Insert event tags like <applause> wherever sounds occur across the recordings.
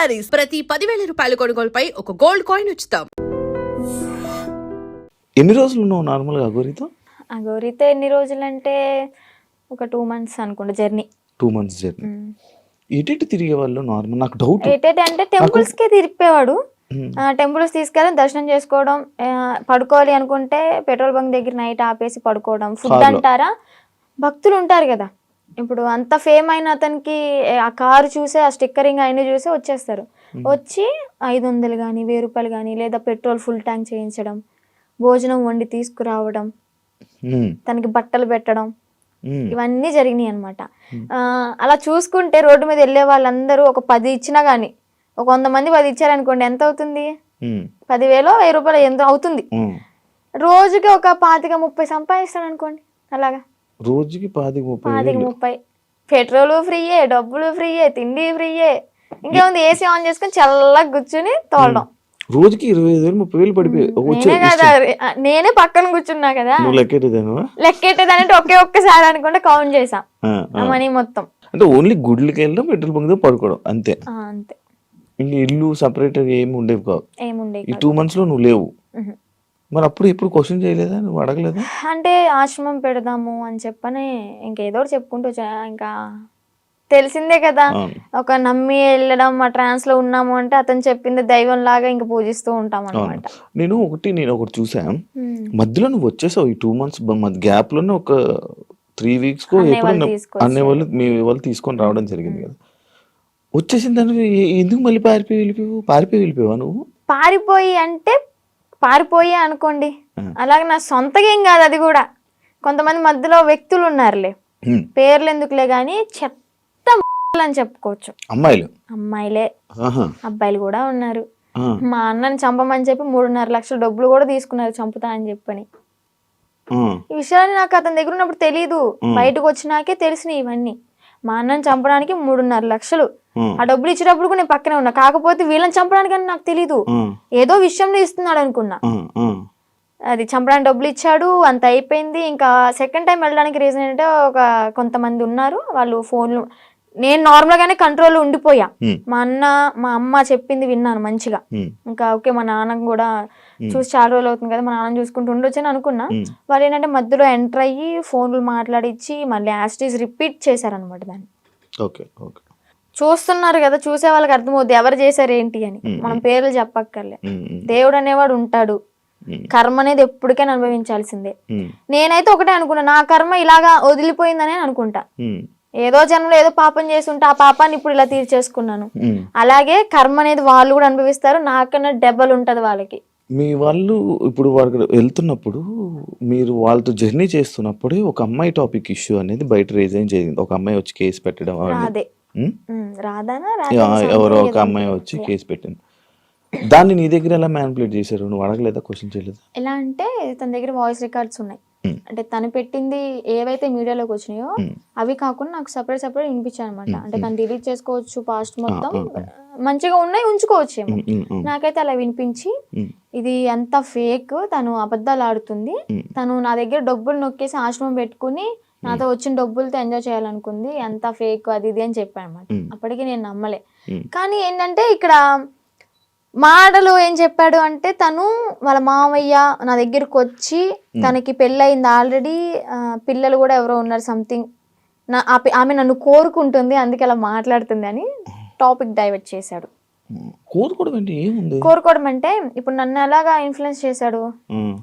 శారీస్. ప్రతి పదివేల రూపాయల కొనుగోలుపై ఒక గోల్డ్ కాయిన్ ఉచితం. ఎన్ని రోజులు ఉన్నావు నార్మల్గా అగోరితో అగౌరితో ఎన్ని రోజులంటే ఒక టూ మంత్స్ అనుకుంటా జర్నీ. Two months journey. ఇటు తిరిగే వాళ్ళు నార్మల్? నాకు డౌట్. ఏటైతే అంటే temples కే తిరిపేవాడు టెంపుల్స్ తీసుకెళ్ళి దర్శనం చేసుకోవడం ఆ, పడుకోవాలి అనుకుంటే పెట్రోల్ బంక్ దగ్గర నైట్ ఆపేసి పడుకోవడం ఫుడ్. అంటారా? భక్తులు ఉంటారు కదా. ఇప్పుడు అంత ఫేమ్ అయిన అతనికి ఆ కారు చూసే ఆ స్టిక్కరింగ్ అయిన చూసే వచ్చేస్తారు. వచ్చి ఐదు వందలు కానీ వెయ్యి రూపాయలు కానీ లేదా పెట్రోల్ ఫుల్ ట్యాంక్ చేయించడం భోజనం వండి తీసుకురావడం తనకి బట్టలు పెట్టడం ఇవన్నీ జరిగినాయి అనమాట అలా చూసుకుంటే రోడ్డు మీద వెళ్ళే వాళ్ళందరూ ఒక పది ఇచ్చినా గానీ ఒక వంద మంది పది ఇచ్చారనుకోండి ఎంత అవుతుంది? పదివేలు వెయ్యి రూపాయలు ఎంత అవుతుంది. రోజుకి ఒక పాతిక ముప్పై సంపాదిస్తాడు అనుకోండి అలాగా. రోజుకి పాతిక ముప్పై పాతిక ముప్పై. పెట్రోల్ ఫ్రీయే డబ్బులు ఫ్రీయే తిండి ఫ్రీయే. ఇంకేముంది ఏసీ ఆన్ చేసుకొని చల్లగా కూర్చుని తోలడం. రోజుకి ఇరవై ఐదు వేలు ముప్పై వేలు పడిపోయి వచ్చే నేనే పక్కన కూర్చున్నా కదా. నువ్వు లెక్కెట్టేదానువా లెక్కెట్టేదానంటే ఒకే ఒక్కసారి అనుకుంటే కౌంట్ చేసాం మనీ మొత్తం. అంటే ఓన్లీ గుడ్లకి వెళ్ళడం పెట్రోల్ బంక్ దగ్గర పడుకోవడం అంతే. అంతే. ఇంక ఇల్లు సపరేట్ ఏమి ఉండేవి కావు. ఈ టూ మంత్స్లో నువ్వు లేవు. మరి అప్పుడు ఎప్పుడు క్వశ్చన్ చేయలేదా? నువ్వు అడగలేదా? అంటే ఆశ్రమం పెడదాము అని చెప్పని ఇంకేదో చెప్పుకుంటూ వచ్చా. ఇంకా తెలిసిందే కదా. ఒక నమ్మి వెళ్ళడం మా ట్రాన్స్లో ఉన్నాము అంటే అతను చెప్పింది దైవం లాగా ఇంకా పూజిస్తూ ఉంటాం అనమాట నేను ఒకటి నేను ఒకటి చూసా. మధ్యలో నువ్వు వచ్చేసావు ఈ టూ మంత్స్ గ్యాప్లోనే ఒక త్రీ వీక్స్ కో ఎప్పుడు వాళ్ళు తీసుకొచ్చారు. అనే వాళ్ళు మీ వాళ్ళు తీసుకొని రావడం జరిగింది కదా. వచ్చేసిన దానికి ఎ- ఎందుకు మళ్ళీ పారిపోయి వెళ్ళిపోయావు? పారిపోయి వెళ్ళిపోయావా నువ్వు? పారిపోయి అంటే పారిపోయి అనుకోండి. అలాగే నా సొంతగా కాదు అది కూడా. కొంతమంది మధ్యలో వ్యక్తులు ఉన్నారులే. పేర్లు ఎందుకులే కానీ చెత్త అని చెప్పుకోవచ్చు. అమ్మాయిలు. అమ్మాయిలే. అబ్బాయిలు కూడా ఉన్నారు. మా అన్నని చంపమని చెప్పి మూడున్నర లక్షల డబ్బులు కూడా తీసుకున్నారు చంపుతా అని చెప్పని. ఈ విషయాన్ని నాకు అతని దగ్గర ఉన్నప్పుడు తెలియదు. బయటకు వచ్చినాకే తెలిసినాయి ఇవన్నీ. మా అన్నని చంపడానికి మూడున్నర లక్షలు ఆ. డబ్బులు ఇచ్చేటప్పుడు కూడా నేను పక్కనే ఉన్నా కాకపోతే వీళ్ళని చంపడానికి అని నాకు తెలియదు ఆ. ఏదో విషయంలో ఇస్తున్నాడు అనుకున్నా. అది చంపడానికి డబ్బులు ఇచ్చాడు అంత అయిపోయింది ఇంకా సెకండ్ టైం వెళ్ళడానికి రీజన్ ఏంటంటే ఒక కొంతమంది ఉన్నారు వాళ్ళు ఫోన్లు నేను నార్మల్ గానే కంట్రోల్ ఉండిపోయా హ్మ్. మా అన్న మా అమ్మ చెప్పింది విన్నాను మంచిగా హ్మ్. ఇంకా ఓకే మా నాన్న కూడా చూసి చాలా రోజులు అవుతుంది కదా మా నాన్న చూసుకుంటూ ఉండొచ్చు అని అనుకున్నా. వాళ్ళు ఏంటంటే మధ్యలో ఎంటర్ అయ్యి ఫోన్లు మాట్లాడిచ్చి మళ్ళీ యాస్టీస్ రిపీట్ చేశారనమాట దాన్ని ఓకే ఓకే చూస్తున్నారు కదా చూసే వాళ్ళకి అర్థమవుద్ది ఎవరు చేశారు ఏంటి అని. మనం పేర్లు చెప్పక్కర్లే. దేవుడు అనేవాడు ఉంటాడు. కర్మ అనేది ఎప్పటికైనా అనుభవించాల్సిందే. నేనైతే ఒకటే అనుకున్నా నా కర్మ ఇలాగా వదిలిపోయిందని అనుకుంటా. ఏదో జన్మలో ఏదో పాపం చేస్తుంటే ఆ పాపాన్ని ఇప్పుడు ఇలా తీర్చేసుకున్నాను. అలాగే కర్మ అనేది వాళ్ళు కూడా అనుభవిస్తారు నాకన్నా డెబ్బలు ఉంటది వాళ్ళకి. మీ వాళ్ళు ఇప్పుడు వాళ్ళకి వెళ్తున్నప్పుడు మీరు వాళ్ళతో జర్నీ చేస్తున్నప్పుడే ఒక అమ్మాయి టాపిక్ ఇష్యూ అనేది బయట రేజ్ జరిగింది. ఒక అమ్మాయి వచ్చి కేసు పెట్టడం. రాదే. రాదానా? ఎవరో ఒక అమ్మాయి. వచ్చి కేసు పెట్టింది. దాన్ని నీ దగ్గర ఎలా మ్యానిపులేట్ చేశారు? నువ్వు అడగలేదా? క్వశ్చన్ చేయలేదా? ఎలా అంటే తన దగ్గర వాయిస్ రికార్డ్స్ ఉన్నాయి. అంటే తను పెట్టింది ఏవైతే మీడియాలోకి వచ్చినాయో Hmm. అవి కాకుండా నాకు సపరేట్ సపరేట్ వినిపించాయి అనమాట Hmm. అంటే తను డిలీట్ చేసుకోవచ్చు పాస్ట్ మొత్తం. ah, మంచిగా ఉన్నాయి ఉంచుకోవచ్చేమో. ఉమ్, ఉమ్, నాకైతే అలా వినిపించి ఇది అంత ఫేక్ తను అబద్ధాలు ఆడుతుంది. తను నా దగ్గర డబ్బులు నొక్కేసి ఆశ్రమం పెట్టుకుని నాతో వచ్చిన డబ్బులతో ఎంజాయ్ చేయాలనుకుంది. ఎంత ఫేక్ అది ఇది అని చెప్పాను అనమాట Hmm. అప్పటికి నేను నమ్మలే. కానీ ఏంటంటే ఇక్కడ మాటలు ఏం చెప్పాడు అంటే తను వాళ్ళ మామయ్య నా దగ్గరకు వచ్చి తనకి పెళ్ళయింది ఆల్రెడీ పిల్లలు కూడా ఎవరో ఉన్నారు సంథింగ్ నా ఆమె నన్ను కోరుకుంటుంది అందుకే అలా మాట్లాడుతుంది అని టాపిక్ డైవర్ట్ చేశాడు. కోరుకోవడం అంటే ఏముంది? కోరుకోవడం అంటే ఇప్పుడు నన్ను ఎలాగా ఇన్ఫ్లుయెన్స్ చేశాడు?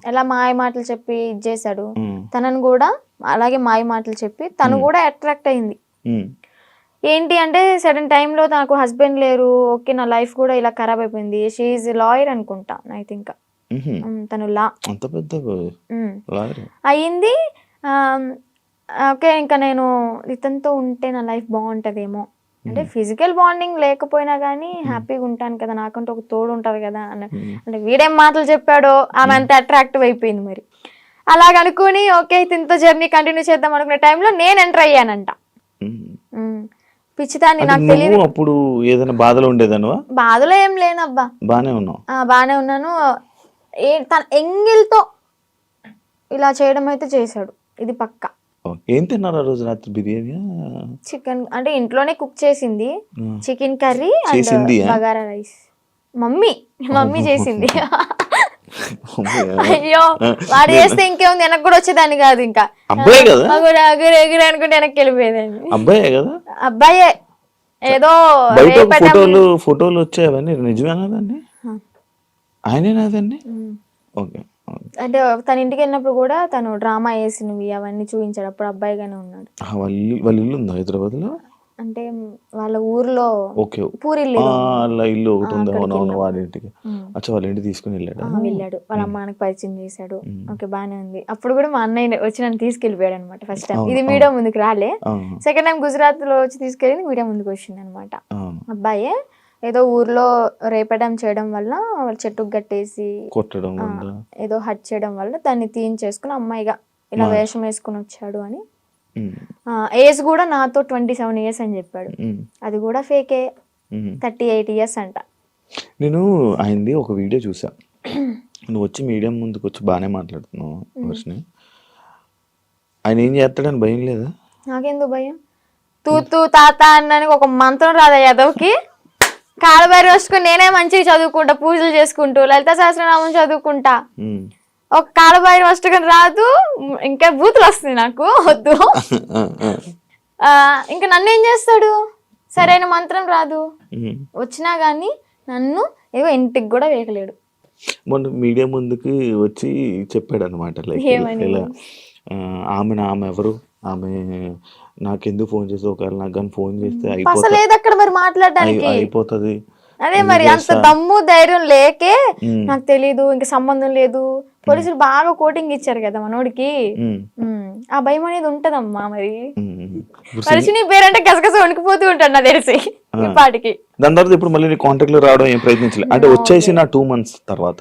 ఎలా మాయ మాటలు చెప్పి ఇది చేశాడు? తనను కూడా అలాగే మాయ మాటలు చెప్పి తను కూడా అట్రాక్ట్ అయింది. ఏంటి అంటే సడన్ టైంలో నాకు హస్బెండ్ లేరు. ఓకే నా లైఫ్ కూడా ఇలా ఖరాబ్ అయిపోయింది. షీఈ్ లాయర్ అనుకుంటా ఐ థింక్. తను లా. అంత పెద్ద అయ్యింది. ఓకే ఇంకా నేను ఇతనితో ఉంటే నా లైఫ్ బాగుంటుందేమో. అంటే ఫిజికల్ బాండింగ్ లేకపోయినా కానీ హ్యాపీగా ఉంటాను కదా నాకంటూ ఒక తోడు ఉంటుంది కదా అన్న. అంటే వీడేం మాటలు చెప్పాడో ఆమె అంత అట్రాక్టివ్ అయిపోయింది మరి. అలాగ అనుకుని ఓకే ఇతనితో జర్నీ కంటిన్యూ చేద్దాం అనుకునే టైంలో నేను ఎంటర్ అయ్యానంట. పిచ్చిదాన్ని నాకు తెలియదు అప్పుడు ఏదైనా బాధలో ఉండేదానువా? బాధలో ఏం లేనబ్బా. బానే ఉన్నావు. ఆ, బాగానే ఉన్నాను. ఏ తన ఎంగిల్తో ఇలా చేయడం అయితే చేశాడు. ఇది పక్క. ఏం తిన్నారు ఆ రోజు రాత్రి? బిర్యానీ? చికెన్ అంటే ఇంట్లోనే కుక్ చేసింది. Chicken curry and? Bagara rice. Mummy mummy చేసింది. <laughs> <laughs> అయ్యో వాడు చేస్తే ఇంకేముంది? వెనక్కి కూడా వచ్చేదాన్ని కాదు ఇంకా. అబ్బాయి కదా? అగురు అగురు ఎగురు అనుకుంటే వెనక్కి వెళ్ళిపోయేదాన్ని. అబ్బాయే కదా? అబ్బాయే. ఏదో ఫోటోలు ఫోటోలు వచ్చాయి అవన్నీ. నిజమేనా దాన్ని ఆయనేనా దాన్ని? ఉమ్. ఓకే. అంటే తన ఇంటికి వెళ్ళినప్పుడు కూడా తను డ్రామా వేసినవి అవన్నీ చూపించాడు. అప్పుడు అబ్బాయిగానే ఉన్నాడు. వాళ్ళ ఇల్లు ఉందా హైదరాబాద్లో అంటే వాళ్ళ ఊర్లో ఓకే. ఆ, వాళ్ళ ఇల్లు ఒకటి ఉంది? అక్కడికి అవునవును వెళ్ళాం. వాళ్ళ ఇంటికి. ఉమ్. అచ్చా వాళ్ళ ఇంటికి తీసుకుని వెళ్ళాడు? వెళ్ళాడు. వాళ్ళ అమ్మానికి పరిచయం చేశాడు. ఓకే బానే ఉంది. అప్పుడు కూడా మా అన్నయ్య వచ్చి నన్ను తీసుకెళ్ళిపోయాడు అనమాట ఫస్ట్ టైం ఇది. మీడియా ముందుకు రాలే. సెకండ్ టైం గుజరాత్లో వచ్చి తీసుకెళ్ళి మీడియా ముందుకు వచ్చింది అనమాట అబ్బాయే ఏదో ఊర్లో రేపడం చేయడం వల్ల వాళ్ళ చెట్టుకు కట్టేసి కొట్టడం ఏదో హట్ చేయడం వల్ల దాన్ని తీయించేసుకుని అమ్మాయిగా ఇలా వేషం వేసుకుని వచ్చాడు అని ఏజ్ కూడా నాతో ట్వంటీ సెవెన్ ఇయర్స్ అని చెప్పాడు. ఉమ్, అది కూడా ఫేకే. థర్టీ ఎయిట్ ఇయర్స్ అంట. నేను ఆయనది ఒక వీడియో చూసా. <clears throat> నువ్వు వచ్చి మీడియం ముందుకు వచ్చి బాగానే మాట్లాడుతున్నావు వర్షని ఆయన ఏం చేస్తాడని భయం లేదా? నాకెందుకు భయం? తూతూ తాత అన్నానికి ఒక మంత్రం రాదా యాదవ్కి? కాలబారి వస్తుకుని నేనే మంచిగా చదువుకుంటా పూజలు చేసుకుంటూ లలిత సహస్రనామం చదువుకుంటా. ఒక కాలబారి వస్తుకుని రాదు. ఇంకా బూతులు వస్తుంది నాకు. వద్దు. ఇంకా నన్ను ఏం చేస్తాడు? సరైన మంత్రం రాదు. వచ్చినా గానీ నన్ను ఏవో ఇంటికి కూడా వేయలేడు. మొన్న మీడియా ముందుకి వచ్చి చెప్పాడు అనమాట? ఇలా ఆమె ఆమె ఎవరు? ఆమె నాకెందుకు ఫోన్ చేసి ఒకవేళ నాకు కానీ ఫోన్ చేస్తే అసలు అయిపోతా లేదు అక్కడ మరి మాట్లాడడానికి. అయి- అయిపోతుంది. అదే మరి అంత దమ్ము ధైర్యం లేకే. నాకు తెలీదు ఇంకా సంబంధం లేదు. పోలీసులు బాగా కోటింగ్ ఇచ్చారు కదా మనోడికి. ఆ భయం అనేది ఉంటదమ్మా మరి. ఉమ్, ఉమ్. ఇప్పుడు మనిషి నీ పేరంటే గసగస వణికిపోతూ ఉంటాడు నాకు తెలిసి ఈ పాటికి. దాని తర్వాత ఇప్పుడు మళ్ళీ నీ కాంటాక్ట్లో రావడం ఏం ప్రయత్నించలేదు అంటే వచ్చేసి నా టూ మంత్స్ తర్వాత.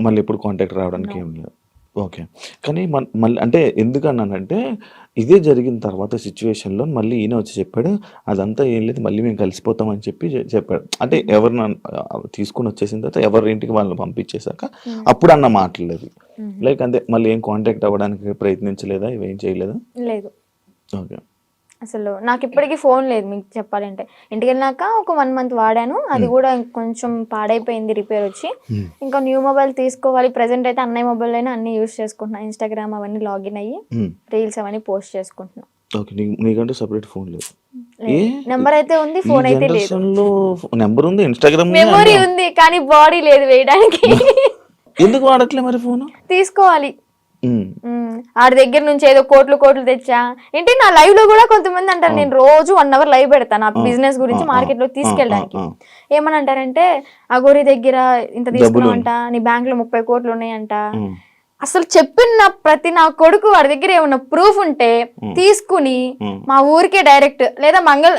మళ్ళీ ఎప్పుడు కాంటాక్ట్ రావడానికి ఏం లేదు. ఓకే. కానీ మన- మళ్ళీ అంటే ఎందుకన్నానంటే ఇదే జరిగిన తర్వాత సిచ్యువేషన్లో మళ్ళీ ఈయన వచ్చి చెప్పాడు అదంతా ఏం లేదు మళ్ళీ మేము కలిసిపోతాం అని చెప్పి చె- చెప్పాడు. అంటే ఎవరిని తీసుకుని వచ్చేసిన తర్వాత ఎవరి ఇంటికి వాళ్ళని పంపించేశాక అప్పుడు అన్న మాట్లాడలేదు లైక్ అంతే మళ్ళీ ఏం కాంటాక్ట్ అవ్వడానికి ప్రయత్నించలేదా? ఇవేం చేయలేదా? లేదు. ఓకే. అసలు నాకు ఇప్పటికీ ఫోన్ లేదు మీకు చెప్పాలంటే. ఇంటికి వెళ్ళినాక ఒక వన్ మంత్ వాడాను. అది కూడా కొంచెం పాడైపోయింది రిపేర్ వచ్చి. ఇంకా న్యూ మొబైల్ తీసుకోవాలి. ప్రెసెంట్ అయితే అన్నయ్య మొబైల్ అయినా అన్ని యూస్ చేసుకుంటున్నా. ఇన్స్టాగ్రామ్ అవన్నీ లాగిన్ అయ్యి రీల్స్ అవన్నీ పోస్ట్ చేసుకుంటున్నా. ఓకే నీకంటే సపరేట్ ఫోన్ లేదు. నెంబర్ అయితే ఉంది ఫోన్ అయితే లేదు. నెంబర్ ఉంది ఇన్స్టాగ్రామ్ మెమొరీ ఉంది కానీ బాడీ లేదు వేయడానికి. ఎందుకు వాడట్లే మరి ఫోన్ తీసుకోవాలి. ఆడి దగ్గర నుంచి ఏదో కోట్లు కోట్లు తెచ్చా? ఏంటి నా లైవ్లో కూడా కొంతమంది అంటారు నేను రోజు వన్ అవర్ లైవ్ పెడతాను నా బిజినెస్ గురించి మార్కెట్లో తీసుకెళ్ళడానికి. ఏమని అంటారంటే అగోరి దగ్గర ఇంత తీసుకున్నావంట నీ బ్యాంక్లో ముప్పై కోట్లు ఉన్నాయంట. అసలు చెప్పిన ప్రతి నా కొడుకు వాడి దగ్గర ఏమన్నా ప్రూఫ్ ఉంటే తీసుకుని మా ఊరికే డైరెక్ట్ లేదా మంగళ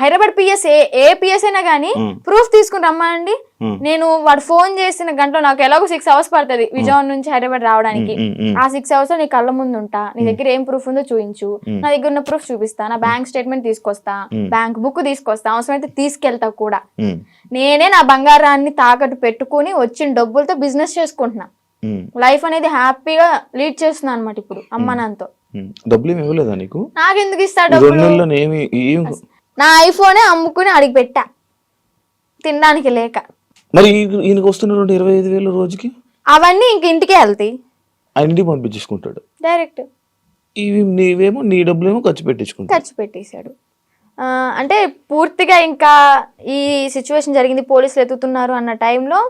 హైదరాబాద్ పిఎస్ ఏ ఏ పిఎస్ అయినా కానీ ప్రూఫ్ తీసుకుని రమ్మండి. నేను వాడు ఫోన్ చేసిన గంటలో నాకు ఎలాగో సిక్స్ అవర్స్ పడుతుంది విజయవాడ నుంచి హైదరాబాద్ రావడానికి. ఆ సిక్స్ అవర్స్ నీ కళ్ళ ముందు ఉంటా. నీ దగ్గర ఏం ప్రూఫ్ ఉందో చూపించు నా దగ్గర ఉన్న ప్రూఫ్ చూపిస్తా. నా బ్యాంక్ స్టేట్మెంట్ తీసుకొస్తా. బ్యాంక్ బుక్ తీసుకొస్తా. అవసరమైతే తీసుకెళ్తా కూడా. నేనే నా బంగారాన్ని తాకట్టు పెట్టుకుని వచ్చిన డబ్బులతో బిజినెస్ చేసుకుంటున్నా. లైఫ్ అనేది హ్యాపీగా లీడ్ చేస్తున్నా అనమాట ఇప్పుడు అమ్మ నాన్నతో. డబ్బులు ఏమి ఇవ్వలేదా నీకు? నాకెందుకు ఇస్తా ఈ రెండు డబ్బులు నెలల్లో ఏమి ఏం నా ఐఫోనే అమ్ముకుని అడిగి పెట్టా తినడానికి లేక. మరి ఈయనకి వస్తున్న రెండు ఇరవై ఐదు వేలు రోజుకి? అవన్నీ ఇంక ఇంటికే వెళ్తాయి. ఇంటికి పంపించేసుకుంటాడు. డైరెక్ట్. ఇవి నీవేమో నీ డబ్బులేమో ఖర్చు పెట్టించుకుంటాడు. ఖర్చు పెట్టేశాడు. అంటే పూర్తిగా ఇంకా ఈ సిచ్యువేషన్ జరిగింది పోలీసులు ఎత్తుతున్నారు అన్న టైంలో.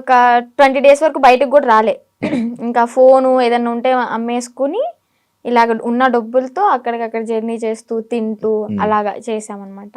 ఒక ట్వంటీ డేస్ వరకు బయటకు కూడా రాలే. ఇంకా ఫోను ఏదన్నా ఉంటే అమ్మేసుకుని ఇలాగ ఉన్న డబ్బులతో అక్కడికక్కడ జర్నీ చేస్తూ తింటూ అలాగా చేసామన్నమాట